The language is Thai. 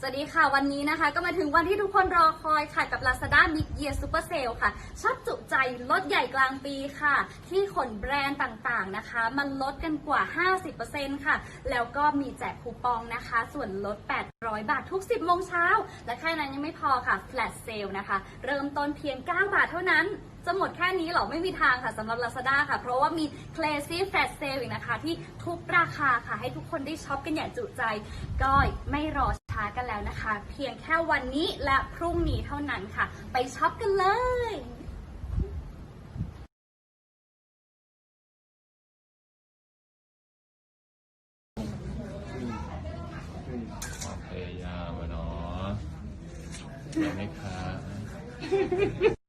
สวัสดีค่ะวันนี้นะคะ ก็มาถึงวันที่ทุกคนรอคอยค่ะกับ Lazada Mid Year Super Sale ค่ะชอบจุใจลดใหญ่กลางปีค่ะ ที่ขนแบรนด์ต่างๆนะคะ มันลดกันกว่า 50%ค่ะ แล้วก็มีแจกคูปองนะคะ ส่วนลด 800 บาททุก 10โมงเช้า และแค่นั้นยังไม่พอค่ะ Flash Sale นะคะ เริ่มต้นเพียง 9 บาทเท่านั้นจะหมดแค่นี้เหรอ ไม่มีทางค่ะสำหรับ Lazada ค่ะ เพราะว่ามี Crazy Flash Sale อีกนะคะ ที่ทุบราคาค่ะ ให้ทุกคนได้ช็อปกันอย่างจุใจ ก็ไม่รอ ช้ากันแล้วนะคะ เพียงแค่วันนี้และพรุ่งนี้เท่านั้นค่ะ ไปช็อปกันเลยความพยายามอะเนาะเห็นไหมคะ